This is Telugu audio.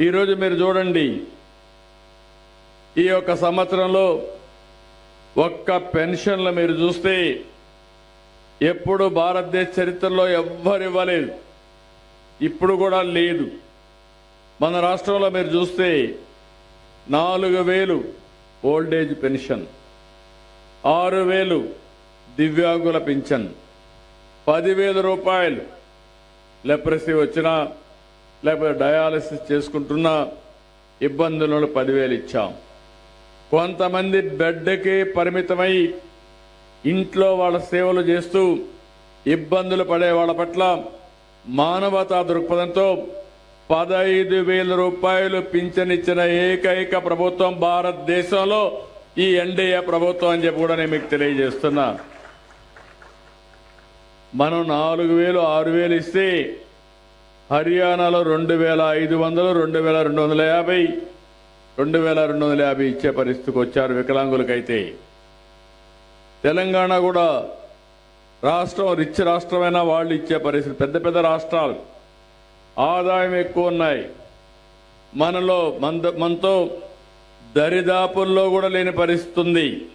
ఈరోజు మీరు చూడండి ఈ యొక్క సంవత్సరంలో ఒక్క పెన్షన్లు మీరు చూస్తే ఎప్పుడు భారతదేశ చరిత్రలో ఎవ్వరు ఇవ్వలేదు. ఇప్పుడు కూడా లేదు. మన రాష్ట్రంలో మీరు చూస్తే నాలుగు వేలు ఓల్డేజ్ పెన్షన్ ఆరు వేలు దివ్యాంగుల పింఛన్ పదివేల రూపాయలు లెప్రసీ వచ్చినా లేకపోతే డయాలసిస్ చేసుకుంటున్న ఇబ్బందులను పదివేలు ఇచ్చాం. కొంతమంది బెడ్కే పరిమితమై ఇంట్లో వాళ్ళ సేవలు చేస్తూ ఇబ్బందులు పడే వాళ్ళ పట్ల మానవతా దృక్పథంతో పదహైదు వేల రూపాయలు పింఛనిచ్చిన ఏకైక ప్రభుత్వం భారతదేశంలో ఈ ఎన్డీఏ ప్రభుత్వం అని చెప్పి కూడా నేను మీకు తెలియజేస్తున్నా. మనం నాలుగు వేలు ఆరు వేలు ఇస్తే హర్యానాలో రెండు వేల ఐదు వందలు రెండు వేల రెండు వందల యాభై రెండు వేల రెండు వందల యాభై ఇచ్చే పరిస్థితికి వచ్చారు వికలాంగులకైతే. తెలంగాణ కూడా రాష్ట్రం రిచ్ రాష్ట్రమైనా వాళ్ళు ఇచ్చే పరిస్థితి పెద్ద పెద్ద రాష్ట్రాలు. ఆదాయం ఎక్కువ ఉన్నాయి. మనలో మంద మనతో దరిదాపుల్లో కూడా లేని పరిస్థితి ఉంది.